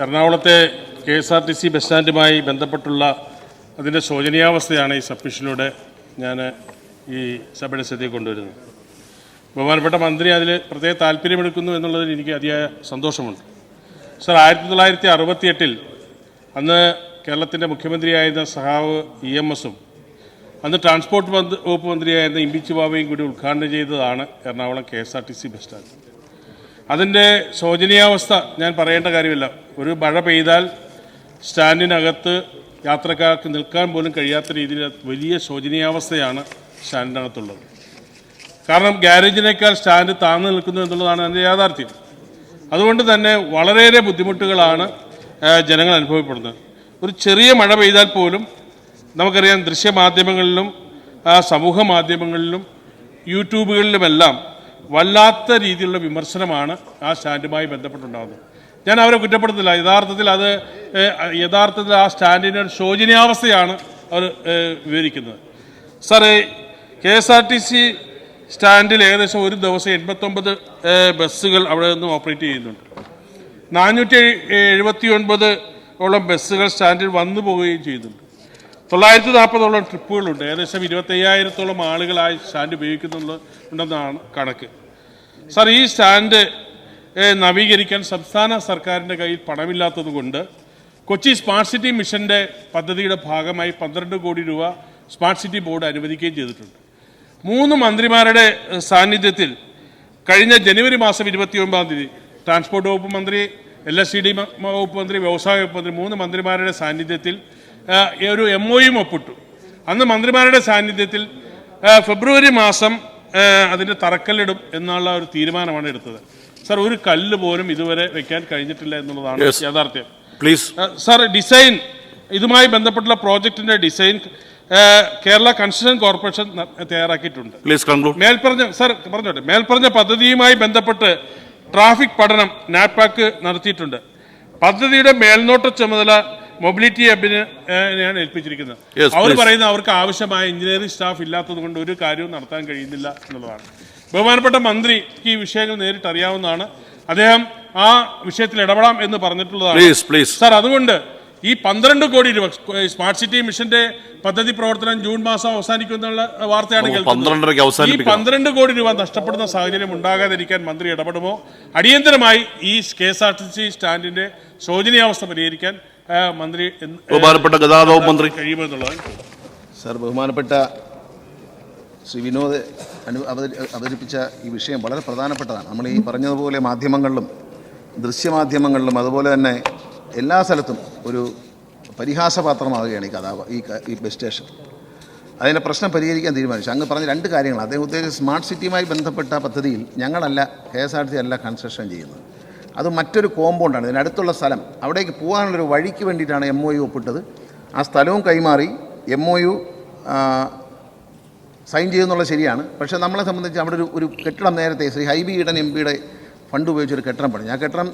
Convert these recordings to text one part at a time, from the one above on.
എറണാകുളത്തെ K S R T C bus സ്റ്റാൻഡുമായി ബന്ധപ്പെട്ടുള്ള അതിന്റെ ശോചനീയാവസ്ഥയാണ് ഈ സബ്മിഷനിലൂടെ ഞാൻ ഈ സഭയുടെ ശ്രദ്ധയിൽ കൊണ്ടുവരുന്നത്. ബഹുമാനപ്പെട്ട മന്ത്രി അതിൽ പ്രത്യേക താല്പര്യമെടുക്കുന്നു എന്നുള്ളതിൽ എനിക്ക് അതിയായ സന്തോഷമുണ്ട്. സർ ആയിരത്തി തൊള്ളായിരത്തി അറുപത്തിയെട്ടിൽ അന്ന് കേരളത്തിന്റെ മുഖ്യമന്ത്രിയായിരുന്ന സഹാവ് ഇ എം എസും അന്ന് ട്രാൻസ്പോർട്ട് വകുപ്പ് മന്ത്രിയായിരുന്ന ഇമ്പിച്ചു ബാബയും കൂടി ഉദ്ഘാടനം ചെയ്തതാണ് Ernakulam K S R T C bus stand. അതിന്റെ ശോചനീയാവസ്ഥ ഞാൻ പറയേണ്ട കാര്യമില്ല. ഒരു മഴ പെയ്താൽ സ്റ്റാൻഡിനകത്ത് യാത്രക്കാർക്ക് നിൽക്കാൻ പോലും കഴിയാത്ത രീതിയിൽ വലിയ ശോചനീയാവസ്ഥയാണ് സ്റ്റാൻഡിനകത്തുള്ളത്. കാരണം ഗ്യാരേജിനേക്കാൾ സ്റ്റാൻഡ് താഴ്ന്നു നിൽക്കുന്നു എന്നുള്ളതാണ് അതിന്റെ യാഥാർത്ഥ്യം. അതുകൊണ്ട് തന്നെ വളരെയേറെ ബുദ്ധിമുട്ടുകളാണ് ജനങ്ങൾ അനുഭവപ്പെടുന്നത്. ഒരു ചെറിയ മഴ പെയ്താൽ പോലും നമുക്കറിയാം ദൃശ്യമാധ്യമങ്ങളിലും സമൂഹ മാധ്യമങ്ങളിലും യൂട്യൂബുകളിലുമെല്ലാം വല്ലാത്ത രീതിയിലുള്ള വിമർശനമാണ് ആ സ്റ്റാൻഡുമായി ബന്ധപ്പെട്ടുണ്ടാകുന്നത്. ഞാൻ അവരെ കുറ്റപ്പെടുത്തില്ല യഥാർത്ഥത്തിൽ അത് യഥാർത്ഥത്തിൽ ആ സ്റ്റാൻഡിന്റെ ഒരു ശോചനീയാവസ്ഥയാണ് അവർ വിവരിക്കുന്നത്. സാറേ K S R T C സ്റ്റാൻഡിൽ ഏകദേശം ഒരു ദിവസം എൺപത്തൊമ്പത് ബസ്സുകൾ അവിടെ നിന്ന് ഓപ്പറേറ്റ് ചെയ്യുന്നുണ്ട്. നാനൂറ്റി എഴുപത്തി ഒൻപത് ഓളം ബസ്സുകൾ സ്റ്റാൻഡിൽ വന്നു പോവുകയും ചെയ്യുന്നുണ്ട്. തൊള്ളായിരത്തി നാൽപ്പതോളം ട്രിപ്പുകളുണ്ട്. ഏകദേശം ഇരുപത്തയ്യായിരത്തോളം ആളുകളായി സ്റ്റാൻഡ് ഉപയോഗിക്കുന്നുണ്ടെന്നാണ് കണക്ക്. സാർ ഈ സ്റ്റാൻഡ് നവീകരിക്കാൻ സംസ്ഥാന സർക്കാരിന്റെ കയ്യിൽ പണമില്ലാത്തതുകൊണ്ട് കൊച്ചി സ്മാർട്ട് സിറ്റി മിഷന്റെ പദ്ധതിയുടെ ഭാഗമായി പന്ത്രണ്ട് കോടി രൂപ സ്മാർട്ട് സിറ്റി ബോർഡ് അനുവദിക്കുകയും ചെയ്തിട്ടുണ്ട്. മൂന്ന് മന്ത്രിമാരുടെ സാന്നിധ്യത്തിൽ കഴിഞ്ഞ ജനുവരി മാസം ഇരുപത്തി ഒമ്പതാം തീയതി ട്രാൻസ്പോർട്ട് വകുപ്പ് മന്ത്രി എൽ എസ് സി ഡി വകുപ്പ് മന്ത്രി വ്യവസായ വകുപ്പ് മന്ത്രി മൂന്ന് മന്ത്രിമാരുടെ സാന്നിധ്യത്തിൽ ഒരു എം ഒയും ഒപ്പിട്ടു. അന്ന് മന്ത്രിമാരുടെ സാന്നിധ്യത്തിൽ ഫെബ്രുവരി മാസം അതിന്റെ തറക്കല്ലിടും എന്നുള്ള ഒരു തീരുമാനമാണ് എടുത്തത്. സാർ ഒരു കല്ല് പോലും ഇതുവരെ വെക്കാൻ കഴിഞ്ഞിട്ടില്ല എന്നുള്ളതാണ് യാഥാർത്ഥ്യം. പ്ലീസ് സാർ ഡിസൈൻ ഇതുമായി ബന്ധപ്പെട്ടുള്ള പ്രോജക്റ്റിന്റെ ഡിസൈൻ കേരള കൺസ്ട്രക്ഷൻ കോർപ്പറേഷൻ തയ്യാറാക്കിയിട്ടുണ്ട്. പ്ലീസ് കൺക്ലൂഡ് മേൽപ്പറഞ്ഞ സാർ പറഞ്ഞോട്ടെ മേൽപ്പറഞ്ഞ പദ്ധതിയുമായി ബന്ധപ്പെട്ട് ട്രാഫിക് പഠനം നാപ്പാക്ക് നടത്തിയിട്ടുണ്ട്. പദ്ധതിയുടെ മേൽനോട്ട ചുമതല മൊബിലിറ്റി ഹബിന് ഞാൻ ഏൽപ്പിച്ചിരിക്കുന്നത്. അവർ പറയുന്നത് പറയുന്ന അവർക്ക് ആവശ്യമായ എഞ്ചിനീയറിംഗ് സ്റ്റാഫ് ഇല്ലാത്തത് കൊണ്ട് ഒരു കാര്യവും നടത്താൻ കഴിയുന്നില്ല എന്നുള്ളതാണ്. ബഹുമാനപ്പെട്ട മന്ത്രിക്ക് ഈ വിഷയങ്ങൾ നേരിട്ട് അറിയാവുന്നതാണ്. അദ്ദേഹം ആ വിഷയത്തിൽ ഇടപെടാം എന്ന് പറഞ്ഞിട്ടുള്ളതാണ്. സാർ അതുകൊണ്ട് ഈ പന്ത്രണ്ട് കോടി രൂപ സ്മാർട്ട് സിറ്റി മിഷന്റെ പദ്ധതി പ്രവർത്തനം ജൂൺ മാസം അവസാനിക്കുമെന്നുള്ള വാർത്തയാണ് കേൾക്കുന്നത്. ഈ. പന്ത്രണ്ട് കോടി രൂപ നഷ്ടപ്പെടുന്ന സാഹചര്യം ഉണ്ടാകാതിരിക്കാൻ മന്ത്രി ഇടപെടുമോ? അടിയന്തരമായി ഈ K S R T C സ്റ്റാൻഡിന്റെ ശോചനീയാവസ്ഥ പരിഹരിക്കാൻ മന്ത്രി ബഹുമാനപ്പെട്ട ഗതാഗത വകുപ്പ് മന്ത്രി. കഴിയുമെന്നുള്ളത് സർ ബഹുമാനപ്പെട്ട ശ്രീ വിനോദ് അനു അവതരി അവതരിപ്പിച്ച ഈ വിഷയം വളരെ പ്രധാനപ്പെട്ടതാണ്. നമ്മൾ ഈ പറഞ്ഞതുപോലെ മാധ്യമങ്ങളിലും ദൃശ്യമാധ്യമങ്ങളിലും അതുപോലെ തന്നെ എല്ലാ സ്ഥലത്തും ഒരു പരിഹാസപാത്രമാവുകയാണ് ഈ കഥാ ഈ ഈ ബസ് സ്റ്റേഷൻ. അതിന്റെ പ്രശ്നം പരിഹരിക്കാൻ തീരുമാനിച്ചു. അങ്ങ് പറഞ്ഞ രണ്ട് കാര്യങ്ങൾ അദ്ദേഹം ഉദ്ദേശിച്ച സ്മാർട്ട് സിറ്റിയുമായി ബന്ധപ്പെട്ട പദ്ധതിയിൽ ഞങ്ങളല്ല K S R T C അല്ല കൺസ്ട്രക്ഷൻ ചെയ്യുന്നത്. അത് മറ്റൊരു കോമ്പൗണ്ടാണ് ഇതിനടുത്തുള്ള സ്ഥലം. അവിടേക്ക് പോകാനുള്ളൊരു വഴിക്ക് വേണ്ടിയിട്ടാണ് എം ഒ യു ഒപ്പിട്ടത്. ആ സ്ഥലവും കൈമാറി എം ഒ യു സൈൻ ചെയ്യുന്നുള്ളത് ശരിയാണ്. പക്ഷേ നമ്മളെ സംബന്ധിച്ച് അവിടെ ഒരു ഒരു കെട്ടിടം നേരത്തെ ശ്രീ ഹൈബി ഈഡൻ എം പിയുടെ ഫണ്ട് ഉപയോഗിച്ച് ഒരു കെട്ടിടം പണിഞ്ഞു ആ കെട്ടിടം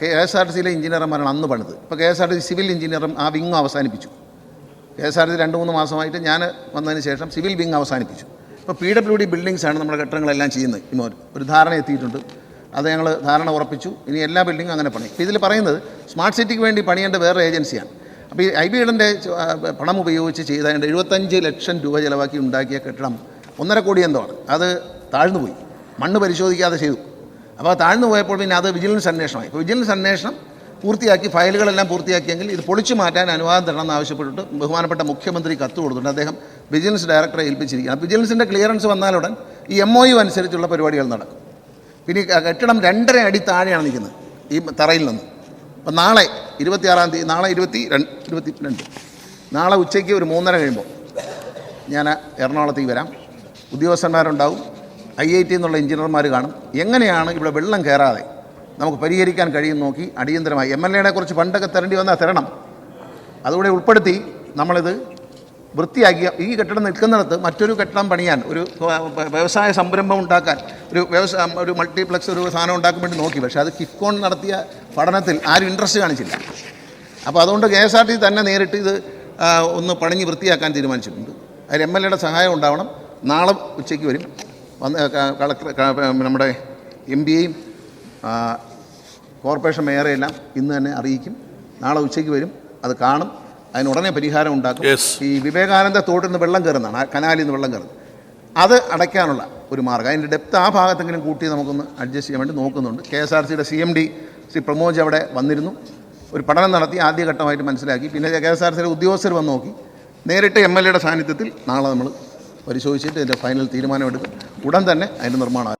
കെ എസ് ആർ ടി സിയിലെ എഞ്ചിനീയർമാരാണ് അന്ന് പണിത് ഇപ്പോൾ K S R T C civil എഞ്ചിനീയറും ആ വിങ് അവസാനിപ്പിച്ചു. K S R T C രണ്ട് മൂന്ന് മാസമായിട്ട് ഞാൻ വന്നതിന് ശേഷം സിവിൽ വിങ് അവസാനിപ്പിച്ചു. ഇപ്പോൾ പി ഡബ്ല്യു ഡി ബിൽഡിങ്സാണ് നമ്മുടെ കെട്ടിടങ്ങളെല്ലാം ചെയ്യുന്നത്. ഇന്നൊരു ഒരു ധാരണ എത്തിയിട്ടുണ്ട്. അത് ഞങ്ങൾ ധാരണ ഉറപ്പിച്ചു. ഇനി എല്ലാ ബിൽഡിങ്ങും അങ്ങനെ പണി. ഇതിൽ പറയുന്നത് സ്മാർട്ട് സിറ്റിക്ക് വേണ്ടി പണിയേണ്ട വേറെ ഏജൻസിയാണ്. അപ്പോൾ ഈ ഐ ബി ഇടന്റെ പണം ഉപയോഗിച്ച് ചെയ്ത എഴുപത്തഞ്ച് ലക്ഷം രൂപ ചിലവാക്കി ഉണ്ടാക്കിയ കെട്ടിടം ഒന്നര കോടി എന്തോ ആണ്. അത് താഴ്ന്നു പോയി. മണ്ണ് പരിശോധിക്കാതെ ചെയ്തു. അപ്പോൾ താഴ്ന്നു പോയപ്പോൾ പിന്നെ അത് വിജിലൻസ് അന്വേഷണമായി. അപ്പോൾ വിജിലൻസ് അന്വേഷണം പൂർത്തിയാക്കി ഫയലുകളെല്ലാം പൂർത്തിയാക്കിയെങ്കിൽ ഇത് പൊളിച്ചു മാറ്റാൻ അനുവാദം തരണമെന്ന് ആവശ്യപ്പെട്ടിട്ട് ബഹുമാനപ്പെട്ട മുഖ്യമന്ത്രി കത്ത് കൊടുത്തിട്ടുണ്ട്. അദ്ദേഹം വിജിലൻസ് ഡയറക്ടറെ ഏൽപ്പിച്ചിരിക്കുകയാണ്. വിജിലൻസിന്റെ ക്ലിയറൻസ് വന്നാലുടൻ ഈ എം ഒ യു അനുസരിച്ചുള്ള പരിപാടികൾ നടക്കും. പിന്നെ കെട്ടിടം രണ്ടര അടി താഴെയാണ് നിൽക്കുന്നത് ഈ തറയിൽ നിന്ന്. അപ്പം നാളെ ഇരുപത്തിയാറാം തീയതി നാളെ ഇരുപത്തി രണ്ട് ഇരുപത്തി രണ്ട്. നാളെ ഉച്ചയ്ക്ക് ഒരു മൂന്നര കഴിയുമ്പോൾ ഞാൻ എറണാകുളത്തേക്ക് വരാം. ഉദ്യോഗസ്ഥന്മാരുണ്ടാവും. ഐ ഐ ടി എന്നുള്ള എഞ്ചിനീയർമാർ കാണും. എങ്ങനെയാണ് ഇവിടെ വെള്ളം കയറാതെ നമുക്ക് പരിഹരിക്കാൻ കഴിയും നോക്കി അടിയന്തരമായി. എം എൽ എയുടെ കുറച്ച് ഫണ്ടൊക്കെ തരേണ്ടി വന്നാൽ തരണം. അതുകൂടെ ഉൾപ്പെടുത്തി നമ്മളിത് വൃത്തിയാക്കിയ ഈ കെട്ടിടം നിൽക്കുന്നിടത്ത് മറ്റൊരു കെട്ടിടം പണിയാൻ ഒരു വ്യവസായ സംരംഭം ഉണ്ടാക്കാൻ ഒരു വ്യവസായ ഒരു മൾട്ടിപ്ലക്സ് ഒരു സാധനം ഉണ്ടാക്കാൻ വേണ്ടി നോക്കി. പക്ഷേ അത് കിഫ്കോൺ നടത്തിയ പഠനത്തിൽ ആരും ഇൻട്രസ്റ്റ് കാണിച്ചില്ല. അപ്പോൾ അതുകൊണ്ട് കെ എസ് ആർ ടി തന്നെ നേരിട്ട് ഇത് ഒന്ന് പണിഞ്ഞ് വൃത്തിയാക്കാൻ തീരുമാനിച്ചിട്ടുണ്ട്. അതിൽ എം എൽ എയുടെ സഹായം ഉണ്ടാവണം. നാളെ ഉച്ചയ്ക്ക് വരും. വന്ന് കളക്ടർ നമ്മുടെ എം പിയെയും കോർപ്പറേഷൻ മേയറെയെല്ലാം ഇന്ന് തന്നെ അറിയിക്കും. നാളെ ഉച്ചയ്ക്ക് വരും. അത് കാണും. അതിന് ഉടനെ പരിഹാരം ഉണ്ടാക്കും. ഈ വിവേകാനന്ദ തോട്ടിൽ നിന്ന് വെള്ളം കയറുന്നതാണ് ആ കനാലിൽ നിന്ന് വെള്ളം കയറുന്നത്. അത് അടയ്ക്കാനുള്ള ഒരു മാർഗം. അതിന്റെ ഡെപ്ത് ആ ഭാഗത്തെങ്കിലും കൂട്ടി നമുക്കൊന്ന് അഡ്ജസ്റ്റ് ചെയ്യാൻ വേണ്ടി നോക്കുന്നുണ്ട്. കെ എസ് ആർ സിയുടെ C M D Shri Pramoj അവിടെ വന്നിരുന്നു. ഒരു പഠനം നടത്തി ആദ്യഘട്ടമായിട്ട് മനസ്സിലാക്കി. പിന്നെ കെ എസ് ആർ സിയുടെ ഉദ്യോഗസ്ഥർ വന്ന് നോക്കി. നേരിട്ട് എം എൽ എയുടെ സാന്നിധ്യത്തിൽ നാളെ നമ്മൾ പരിശോധിച്ചിട്ട് ഇതിന്റെ ഫൈനൽ തീരുമാനമെടുക്കും. ഉടൻ തന്നെ അതിന്റെ നിർമ്മാണം